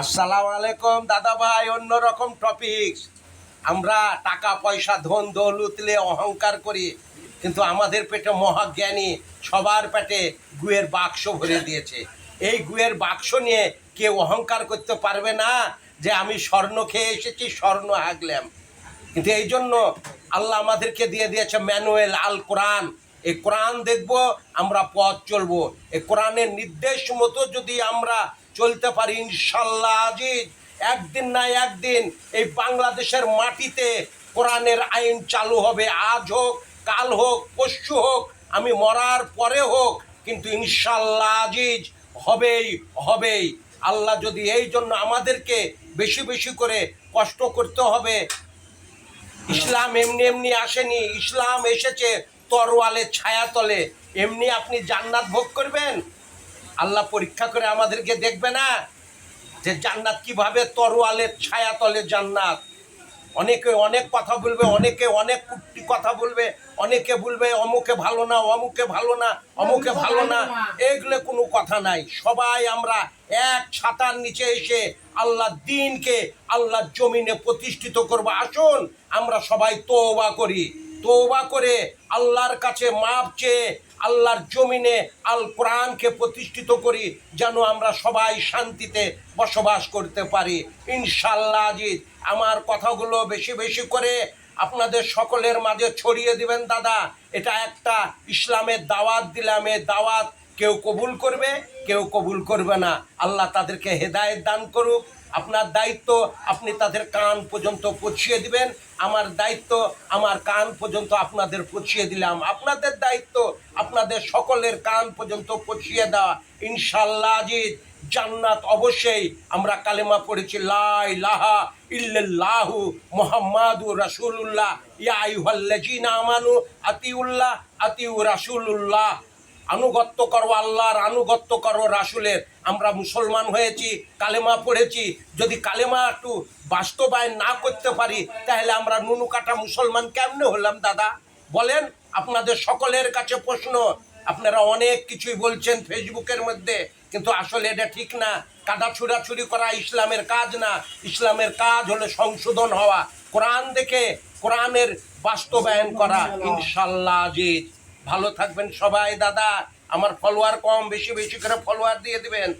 আসসালামু আলাইকুম, দাদা ভাই অন্যরকম টপিক আমরা টাকা, পয়সা, ধন দৌলতলে অহংকার করি, কিন্তু আমাদের পেটে মহাজ্ঞানী সবার পেটে গুয়ের বাক্স ভরে দিয়েছে। এই গুয়ের বাক্স নিয়ে কেউ অহংকার করতে পারবে না যে আমি স্বর্ণ খেয়ে এসেছি, স্বর্ণ হাগলাম কিন্তু এই জন্য আল্লাহ আমাদেরকে দিয়ে দিয়েছে ম্যানুয়েল আল কোরআন। এই কোরআন দেখব, আমরা পথ চলবো। এই কোরআনের নির্দেশ মতো যদি আমরা চলতে পারি ইনশাল্লাহ আজিজ। একদিন না একদিন এই বাংলাদেশের মাটিতে কোরআনের আইন চালু হবে। আজ হোক, কাল হোক, পরশু হোক, আমি মরার পরে হোক, কিন্তু ইনশাল্লাহ আজিজ হবেই হবেই। আল্লাহ যদি এই জন্য আমাদেরকে বেশি বেশি করে কষ্ট করতে হবে, ইসলাম এমনি এমনি আসেনি, ইসলাম এসেছে তরওয়ালের ছায়াতলে। এমনি আপনি জান্নাত ভোগ করবেন? আল্লাহ পরীক্ষা করে আমাদেরকে দেখবে না যে জান্নাত কীভাবে তরওয়ালের ছায়াতলে জান্নাত। অনেকে অনেক কথা বলবে, অনেকে অনেক কুট্টি কথা বলবে, অনেকে বলবে, অমুকে ভালো না, অমুকে ভালো না, অমুকে ভালো না। এগুলো কোনো কথা নাই। সবাই আমরা এক ছাতার নিচে এসে আল্লাহ দিনকে আল্লাহর জমিনে প্রতিষ্ঠিত করব। আসুন, আমরা সবাই তোবা করি। তোবা করে আল্লাহর কাছে মাপ চেয়ে আল্লাহর জমিনে আল কোরআনকে প্রতিষ্ঠিত করি, যেন আমরা সবাই শান্তিতে বসবাস করতে পারি। ইনশাল্লাহ আজিজ, আমার কথাগুলো বেশি বেশি করে আপনাদের সকলের মাঝে ছড়িয়ে দিবেন, দাদা। এটা একটা ইসলামের দাওয়াত দিলাম এ দাওয়াত কেউ কবুল করবে, কেউ কবুল করবে না। আল্লাহ তাদেরকে হেদায়েত দান করুক। আপনার দায়িত্ব, আপনি তাদের কান পর্যন্ত পৌঁছিয়ে দিবেন। আমার দায়িত্ব, আমার কান পর্যন্ত আপনাদের পৌঁছিয়ে দিলাম। আপনাদের দায়িত্ব, আপনাদের সকলের কান পর্যন্ত পৌঁছিয়ে দেওয়া। ইনশাল্লাহ আজিজ, জান্নাত অবশ্যই আমরা কালেমা পড়েছি লাই লাহা ইল্লাল্লাহু মুহাম্মাদু রাসূলুল্লাহ। ইয়া আইয়ুহাল্লাযীনা আমানু আতিউল্লাহ আতিউ রাসূলুল্লাহ। আনুগত্য করো আল্লাহর, আনুগত্য করো রাসুলের। আমরা মুসলমান হয়েছি, কালেমা পড়েছি। যদি কালেমা একটু বাস্তবায়ন না করতে পারি, তাহলে আমরা নুনু কাটা মুসলমান কেমনে হলাম দাদা? বলেন, আপনাদের সকলের কাছে প্রশ্ন। আপনারা অনেক কিছুই বলছেন ফেসবুকের মধ্যে, কিন্তু আসলে এটা ঠিক না। কাদা ছুড়াছুরি করা ইসলামের কাজ না। ইসলামের কাজ হলো সংশোধন হওয়া। কোরআন দেখে কোরআনের বাস্তবায়ন করা। ইনশাল্লাহ আজিজ। ভালো থাকবেন সবাই দাদা। আমার ফলোয়ার কম বেশি বেশি করে ফলোয়ার দিয়ে দিবেন।